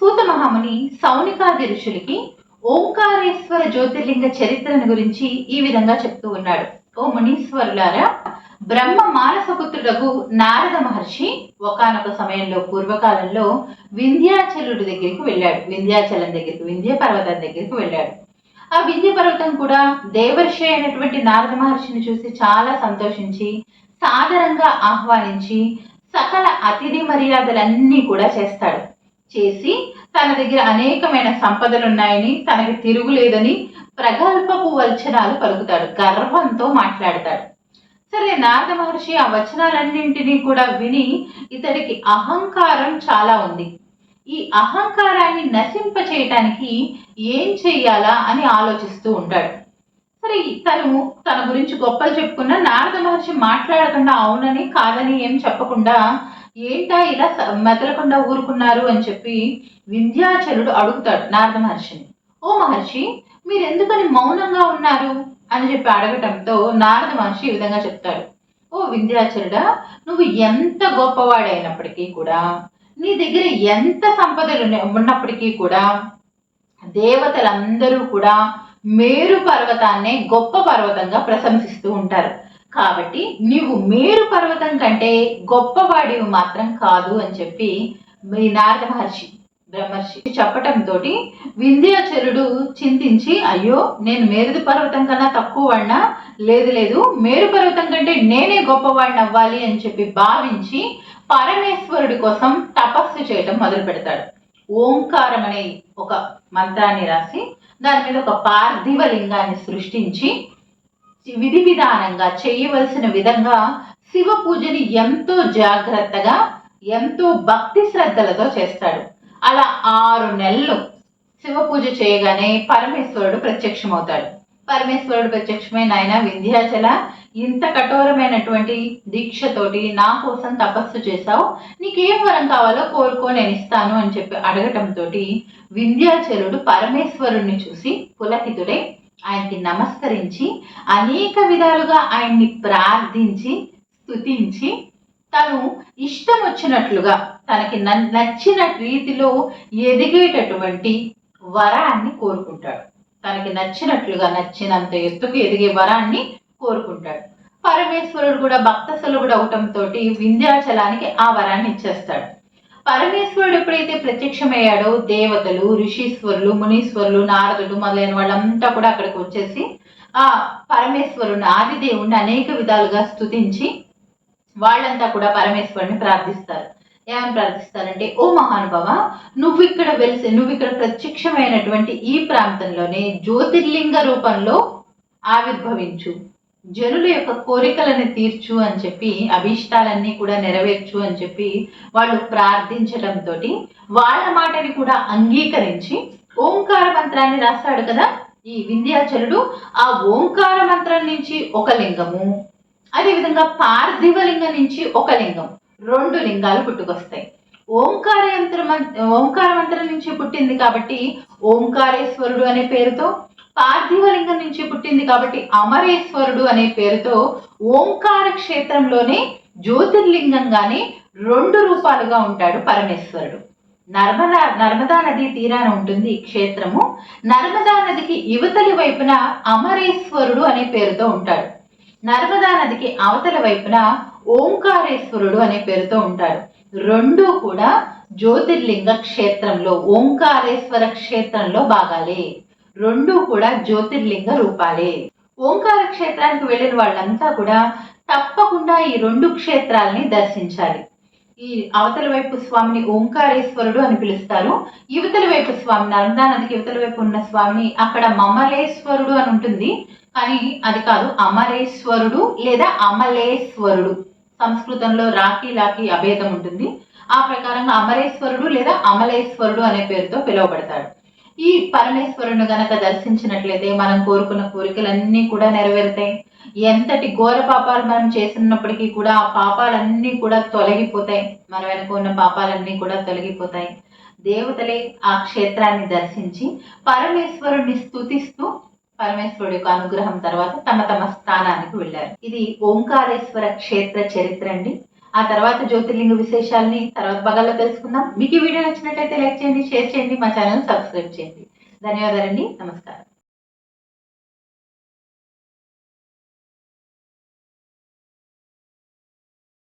సూత మహాముని సౌనికాది ఋషులకి ఓంకారేశ్వర జ్యోతిర్లింగ చరిత్రను గురించి ఈ విధంగా చెప్తూ ఉన్నాడు. ఓ మునీశ్వరులారా బ్రహ్మ మానసపుత్రుడకు నారద మహర్షి ఒకనొక సమయంలో పూర్వకాలంలో వింధ్యాచలుడి దగ్గరికి వెళ్ళాడు. వింధ్యాచలం దగ్గరికి వింధ్య పర్వతం దగ్గరికి వెళ్ళాడు. ఆ వింధ్య పర్వతం కూడా దేవర్షి అయినటువంటి నారద మహర్షిని చూసి చాలా సంతోషించి సాదరంగా ఆహ్వానించి సకల అతిథి మర్యాదలన్నీ కూడా చేస్తాడు. చేసి తన దగ్గర అనేకమైన సంపదలు ఉన్నాయని తనకి తిరుగులేదని ప్రగల్భపు వచనాలు పలుకుతాడు గర్వంతో మాట్లాడతాడు. సరే నారద మహర్షి ఆ వచనాలన్నింటినీ కూడా విని ఇతడికి అహంకారం చాలా ఉంది. ఈ అహంకారాన్ని నశింప చేయటానికి ఏం చెయ్యాలా అని ఆలోచిస్తూ ఉంటాడు. సరే తను తన గురించి గొప్పలు చెప్పుకున్న నారద మహర్షి మాట్లాడకుండా అవునని కాదని ఏం చెప్పకుండా ఏంటా ఇలా మెదలకుండా ఊరుకున్నారు అని చెప్పి వింధ్యాచలుడు అడుగుతాడు నారద మహర్షిని. ఓ మహర్షి మీరు ఎందుకని మౌనంగా ఉన్నారు? అని చెప్పి అడగటంతో నారద మహర్షి ఈ విధంగా చెప్తాడు. ఓ వింధ్యాచలుడా నువ్వు ఎంత గొప్పవాడైనప్పటికీ కూడా నీ దగ్గర ఎంత సంపదలు ఉన్నప్పటికీ కూడా దేవతలందరూ కూడా మేరు పర్వతాన్నే గొప్ప పర్వతంగా ప్రశంసిస్తూ ఉంటారు. కాబట్టి నీవు మేరు పర్వతం కంటే గొప్పవాడివి మాత్రం కాదు అని చెప్పి మీ నారద మహర్షి బ్రహ్మర్షి చెప్పటంతో వింధ్యాచరుడు చింతించి అయ్యో నేను మేరుది పర్వతం కన్నా తక్కువ వాడినా లేదు లేదు మేరు పర్వతం కంటే నేనే గొప్పవాడిని అవ్వాలి అని చెప్పి భావించి పరమేశ్వరుడి కోసం తపస్సు చేయటం మొదలు పెడతాడు. ఓంకారం అనే ఒక మంత్రాన్ని రాసి దాని మీద ఒక పార్థివ లింగాన్ని సృష్టించి విధి విధానంగా చేయవలసిన విధంగా శివ పూజని ఎంతో జాగ్రత్తగా ఎంతో భక్తి శ్రద్ధలతో చేస్తాడు. అలా ఆరు నెలలు శివ పూజ చేయగానే పరమేశ్వరుడు ప్రత్యక్షమవుతాడు. పరమేశ్వరుడు ప్రత్యక్షమే నాయన వింధ్యాచల ఇంత కఠోరమైనటువంటి దీక్షతోటి నా కోసం తపస్సు చేశావు. నీకేం వరం కావాలో కోరుకో నేను ఇస్తాను అని చెప్పి అడగటంతో వింధ్యాచలుడు పరమేశ్వరుణ్ణి చూసి పులకితుడై ఆయనకి నమస్కరించి అనేక విధాలుగా ఆయన్ని ప్రార్థించి స్తుతించి తను ఇష్టం వచ్చినట్లుగా తనకి నచ్చిన రీతిలో ఎదిగేటటువంటి వరాన్ని కోరుకుంటాడు. తనకి నచ్చినట్లుగా నచ్చినంత ఎత్తుకు ఎదిగే వరాన్ని కోరుకుంటాడు. పరమేశ్వరుడు కూడా భక్తసులుడు అవటంతో వింధ్యాచలానికి ఆ వరాన్ని ఇచ్చేస్తాడు. పరమేశ్వరుడు ఎప్పుడైతే ప్రత్యక్షమయ్యాడో దేవతలు ఋషీశ్వరులు మునీశ్వరులు నారదులు మొదలైన వాళ్ళంతా కూడా అక్కడికి వచ్చేసి ఆ పరమేశ్వరుని ఆదిదేవుణ్ణి అనేక విధాలుగా స్తుతించి వాళ్ళంతా కూడా పరమేశ్వరుని ప్రార్థిస్తారు. ఏమని ప్రార్థిస్తారంటే ఓ మహానుభావ నువ్వు ఇక్కడ వెలిసి నువ్వు ఇక్కడ ప్రత్యక్షమైనటువంటి ఈ ప్రాంతంలోనే జ్యోతిర్లింగ రూపంలో ఆవిర్భవించు. జనుల యొక్క కోరికలను తీర్చు అని చెప్పి అభీష్టాలన్నీ కూడా నెరవేర్చు అని చెప్పి వాళ్ళు ప్రార్థించడంతో వాళ్ళ మాటని కూడా అంగీకరించి ఓంకార మంత్రాన్ని రాస్తాడు కదా ఈ వింధ్యాచలుడు. ఆ ఓంకార మంత్రం నుంచి ఒక లింగము అదేవిధంగా పార్థివ లింగం నుంచి ఒక లింగం రెండు లింగాలు పుట్టుకొస్తాయి. ఓంకార యంత్ర ఓంకార మంత్రం నుంచి పుట్టింది కాబట్టి ఓంకారేశ్వరుడు అనే పేరుతో పార్థివలింగం నుంచి పుట్టింది కాబట్టి అమరేశ్వరుడు అనే పేరుతో ఓంకార క్షేత్రంలోనే జ్యోతిర్లింగంగానే రెండు రూపాలుగా ఉంటాడు పరమేశ్వరుడు. నర్మదా నర్మదా నది తీరాన ఉంటుంది ఈ క్షేత్రము. నర్మదా నదికి యువతలి వైపున అమరేశ్వరుడు అనే పేరుతో ఉంటాడు. నర్మదా నదికి అవతల వైపున ఓంకారేశ్వరుడు అనే పేరుతో ఉంటాడు. రెండు కూడా జ్యోతిర్లింగ క్షేత్రంలో ఓంకారేశ్వర క్షేత్రంలో భాగాలే. రెండు కూడా జ్యోతిర్లింగ రూపాలే. ఓంకార క్షేత్రానికి వెళ్ళిన వాళ్ళంతా కూడా తప్పకుండా ఈ రెండు క్షేత్రాలని దర్శించాలి. ఈ అవతల వైపు స్వామిని ఓంకారేశ్వరుడు అని పిలుస్తారు. యువతల వైపు స్వామి నర్మదా నదికి యువతల వైపు ఉన్న స్వామిని అక్కడ మమలేశ్వరుడు అని ఉంటుంది. కానీ అది కాదు అమరేశ్వరుడు లేదా అమలేశ్వరుడు. సంస్కృతంలో రాఖీ లాఖీ అభేదం ఉంటుంది. ఆ ప్రకారంగా అమరేశ్వరుడు లేదా అమలేశ్వరుడు అనే పేరుతో పిలువబడతాడు. ఈ పరమేశ్వరుని గనక దర్శించినట్లయితే మనం కోరుకున్న కోరికలన్నీ కూడా నెరవేరుతాయి. ఎంతటి ఘోర పాపాలు మనం చేసినప్పటికీ కూడా ఆ పాపాలన్నీ కూడా తొలగిపోతాయి. మన వెనుక ఉన్న పాపాలన్నీ కూడా తొలగిపోతాయి. దేవతలే ఆ క్షేత్రాన్ని దర్శించి పరమేశ్వరుణ్ణి స్తుతిస్తూ పరమేశ్వరుడి యొక్క అనుగ్రహం తర్వాత తమ తమ స్థానానికి వెళ్ళారు. ఇది ఓంకారేశ్వర క్షేత్ర చరిత్ర అండి. ఆ తర్వాత జ్యోతిర్లింగ విశేషాలని తర్వాత భాగాల్లో తెలుసుకుందాం. మీకు ఈ వీడియో నచ్చినట్లయితే లైక్ చేయండి షేర్ చేయండి మా ఛానల్ సబ్స్క్రైబ్ చేయండి. ధన్యవాదాలండి. నమస్కారం.